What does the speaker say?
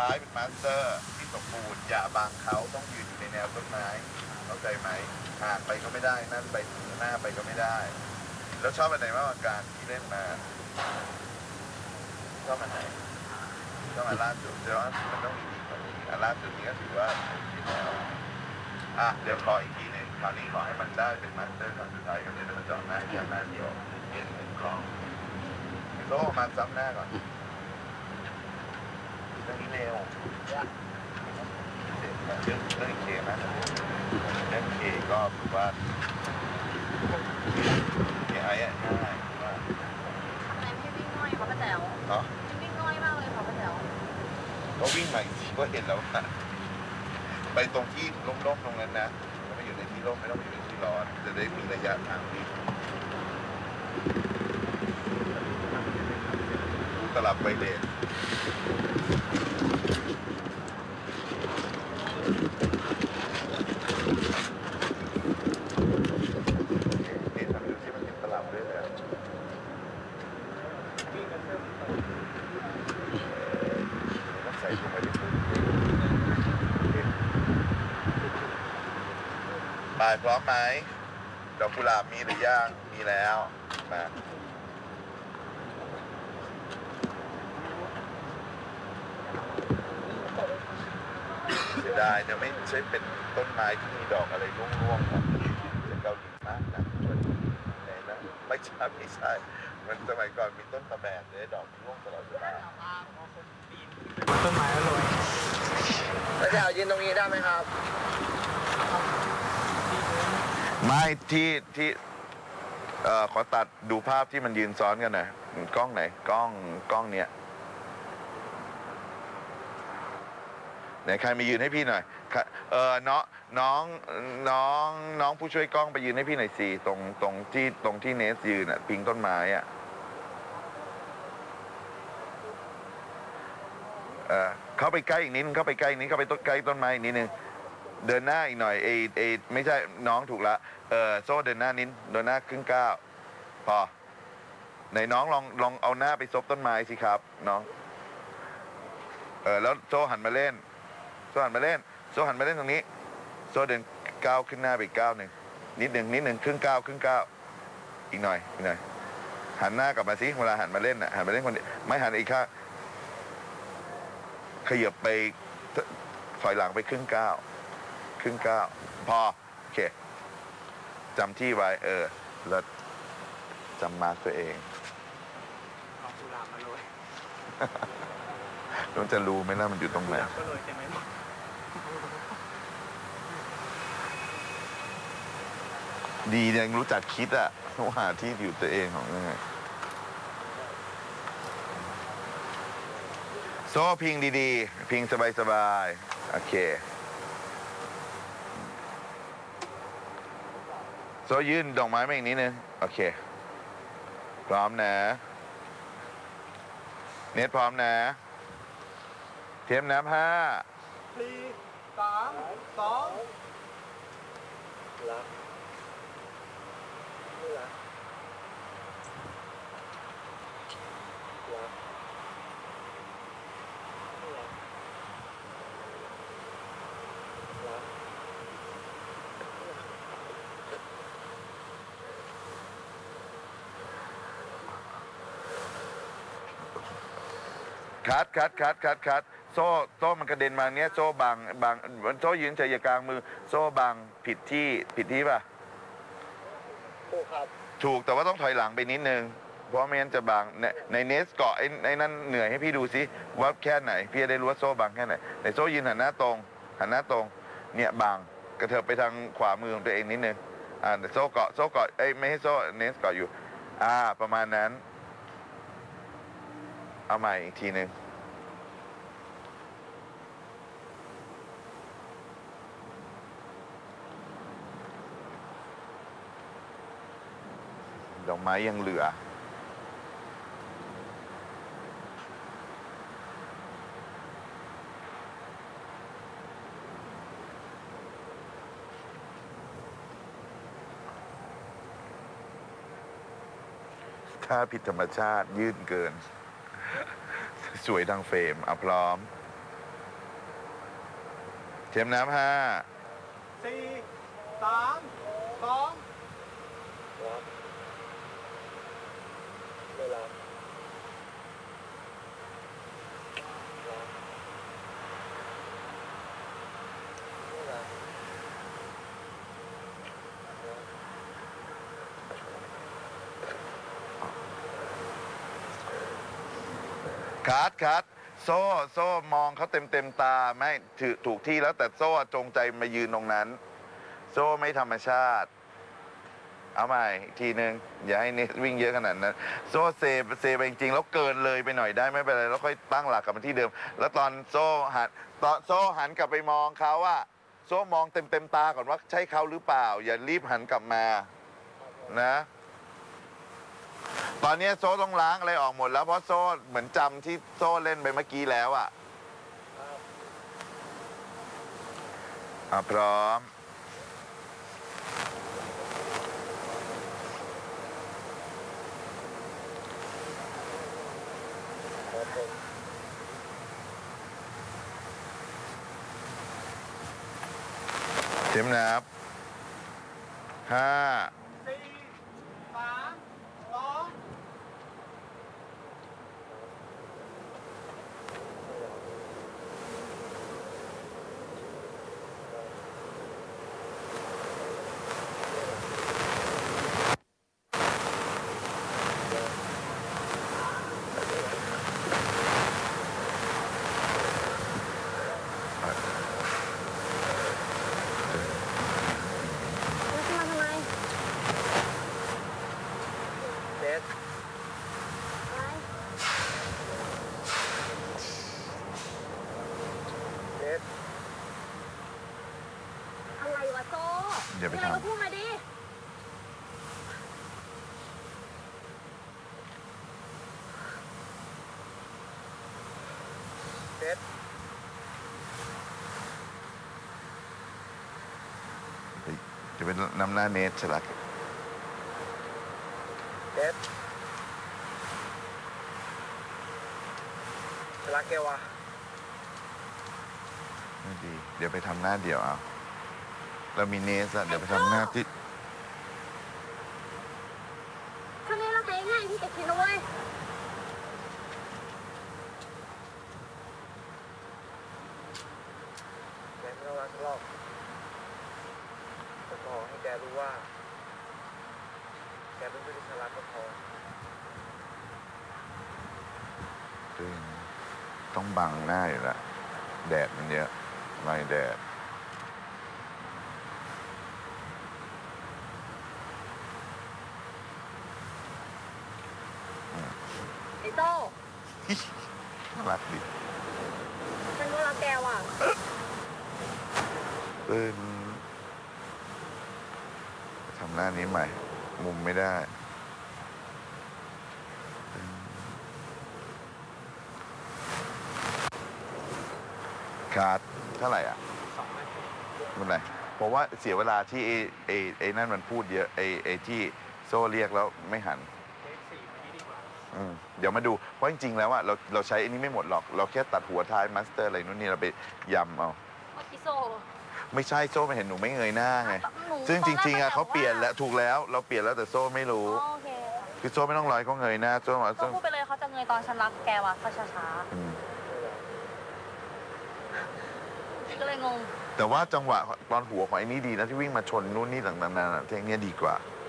ท้ายเป็นมาสเตอร์ที่สมบูรณ์อย่าบังเขาต้องยืนอยู่ในแนวต้นไม้เข้าใจไหมห่างไปก็ไม่ได้นั่นไปหน้าไปก็ไม่ได้ แล้วชอบอันไหนมากกว่าการที่เล่นมาชอบอันไหนชอบอันล่าสุดแต่ว่ามันต้องมีดีกว่านี้อันล่าสุดนี้ก็ถือว่าดีแล้วอะเดี๋ยวขออีกทีหนึ่งคราวนี้ขอให้มันได้เป็นมาสเตอร์ครั้งสุดท้ายก็เดี๋ยวเราจะจาะหน้าแค่หน้าเดียวเปลี่ยนหนึ่งกล้องโซ่มาซ้ำหน้าก่อน เรื่องนี้เร็วเรื่องเรื่องเคนะเรื่องเคก็ถือว่าเคไอ้อะง่ายว่าทำไมไม่วิ่งง่อยคะป้าแจ๋วเนาะวิ่งง่อยมากเลยค่ะป้าแจ๋วก็วิ่งมาอีกทีก็เห็นแล้วว่าไปตรงที่ร่มๆตรงนั้นนะไม่ไปอยู่ในที่ร่มไม่ต้องไปอยู่ในที่ร้อน จะได้มีระยะทางวิ่งตลับไปเลนนี่ทำดูที่มันเป็นตลับด้วยนะต้องใส่ลงไปในตู้บายพร้อมไหมดอกกุหลาบมีหรือยังมีแล้วมาเสียดายเนี่ยไม่ใช่เป็นต้นไม้ที่มีดอกอะไรร่วงๆแบบจะเกาหลีมากนะชวนไหนนะไม่ใช่ไม่ใช่มันสมัยก่อนมีต้นตะแบกเลยดอกร่วงตลอดเวลาต้นไม้อร่อยแล้วจะเอายืนตรงนี้ได้ไหมครับ ไม่ที่ที่เอ่อขอตัดดูภาพที่มันยืนซ้อนกันหน่อยกล้องไหนกล้องกล้องเนี้ยไหนใครมายืนให้พี่หน่อยค่ะเออน้องน้องน้องน้องผู้ช่วยกล้องไปยืนให้พี่หน่อยสิตรงตรงที่ตรงที่เนสยืนอะพิงต้นไม้อะเออเข้าไปใกล้อีกนิดนึงเข้าไปใกล้อีกนิดเข้าไปต้นใกล้ต้นไม้อีกนิดนึง เดินหน้าอีกหน่อยเอเอไม่ใช่น้องถูกละเออโซ่เดินหน้านิดเดินหน้าครึ่งก้าวพอไหนน้องลองลองเอาหน้าไปซบต้นไม้สิครับน้องเออแล้วโซ่หันมาเล่น โซ่หันมาเล่น โซ่หันมาเล่นตรงนี้ โซ่เดินก้าวขึ้นหน้าไปอีกก้าวหนึ่งนิดหนึ่งนิดหนึ่งครึ่งก้าวครึ่งก้าวอีกหน่อยอีกหน่อยหันหน้ากลับมาสิเวลาหันมาเล่นน่ะหันมาเล่นคนเดียวไม่หันอีกข้างขยับไปถอยหลังไปครึ่งก้าว ครึ่งก้าวพอ โอเคจำที่ไว้เออ แล้วจำมาร์คตัวเองเอากุหลาบมาโรยแล้วมันจะรู้ไหมล่ะมันอยู่ตรงกุไหนหลาบก็โรยเต็มไปหมดดียังรู้จักคิดอะว่าหาที่อยู่ตัวเองของยังไงโซ่พิงดีๆ พิงสบายๆ โอเค โซยื่นดอกไม้มาอีกนิดนึง โอเค พร้อมนะ เน็ตพร้อมนะ เทียมน้ำห้าสี่สามสองรักรัก คัดคัดคัดคัดคัดโซ่โซ่มันกระเด็นมาเนี้ยโซ่บังบังโซ่ยืนเฉยอย่ากลางมือ โซ่บังผิดที่ผิดที่ป่ะถูกครับถูกแต่ว่าต้องถอยหลังไปนิดนึง เพราะไม่งั้นจะบังในในเนสเกาะไอ้ไอ้นั่นเหนื่อยให้พี่ดูซิว่าแค่ไหน พี่จะได้รู้ว่าโซ่บังแค่ไหนในโซ่ยืนหันหน้าตรง หันหน้าตรงเนี่ยบังกระเถิบไปทางขวามือของตัวเองนิดนึงอ่าแต่โซ่เกาะโซ่เกาะเอ้ยไม่ให้โซ่เนสเกาะอยู่ อ่าประมาณนั้น เอาใหม่อีกทีหนึ่งดอกไม้ยังเหลือถ้าผิดธรรมชาติยืดเกิน สวยทางเฟรมอะพร้อม เทียมน้ำห้าสี่สามสอง เวลา คัดคัดโซ่โซ่มองเขาเต็มเต็มตาไม่ถือถูกที่แล้วแต่โซ่จงใจมายืนตรงนั้น โซ่ไม่ธรรมชาติ เอาใหม่อีกทีนึง อย่าให้นี่วิ่งเยอะขนาดนั้น โซ่เซเซไปจริงๆ แล้วเกินเลยไปหน่อยได้ไม่เป็นไรแล้วค่อยตั้งหลักกลับมาที่เดิม แล้วตอนโซ่หันตอนโซ่หันกลับไปมองเขาอะโซ่มองเต็มเต็มตาก่อนว่าใช่เขาหรือเปล่า อย่ารีบหันกลับมา นะ ตอนนี้โซ่ต้องล้างอะไรออกหมดแล้วเพราะโซ่เหมือนจำที่โซ่เล่นไปเมื่อกี้แล้วอะอะพร้อมครับผมเต็มนับห้า สี่สามสอง แล้วขึ้นมาทำไม เน็ต อะไร เน็ต อะไรวะโซ่ เดี๋ยวไปมีอะไรทำ ก็พูดมาดิเน็ตจะเป็นน้ำหน้าเนทใช่ไหมเน็ตรักแกวะไม่ดี เดี๋ยวไปทำหน้าเดี่ยวเอา เรามีเนสอะเดี๋ยวไปทำหน้าที่ถ้าไม่รักเองไงพี่จะคิดนะเว้ยแกไม่ต้องรักหรอกแต่ขอให้แกรู้ว่า แกเป็นผู้ที่ฉันรักก็พอตัวเองต้องบังหน้าอยู่แล้วแดดมันเยอะไม่แดด ไอ้โซ่ น่ารักดี ฉันก็รักแกว่ะ เออทำหน้านี้ใหม่ มุมไม่ได้ขาดเท่าไหร่อะสองนาทีไม่เป็นไรเพราะว่าเสียเวลาที่ไอ้ไอ้ไอ้นั่นมันพูดเยอะไอ้ไอ้ที่โซ่เรียกแล้วไม่หันเลขสี่เมื่อกี้ดีกว่าอืมเดี๋ยวมาดู เพราะจริงๆ แล้วอะเราเราใช้อันนี้ไม่หมดหรอก เราแค่ตัดหัวท้ายมาสเตอร์อะไรนู่นนี่เราไปยำเอาเมื่อกี้โซ่ ไม่ใช่โซ่ไม่เห็นหนูไม่เงยหน้าไง หนูซึ่งจริงๆอะตนแกเขาเปลี่ยนแล้วถูกแล้วเราเปลี่ยนแล้วแต่โซ่ไม่รู้ อ๋อโอเคค่ะคือโซ่ไม่ต้องรอให้เขาเงยหน้าโซ่มาโซ่โซ่พูดไปเลยเขาจะเงยตอนฉันรักแกว่ะเขาช้าอืมๆก็เลยงง แต่ว่าจังหวะตอนหัวของไอ้นี่ดีนะที่วิ่งมาชนนู่นนี่ต่างๆนานาเทคเนี้ยดีกว่าอ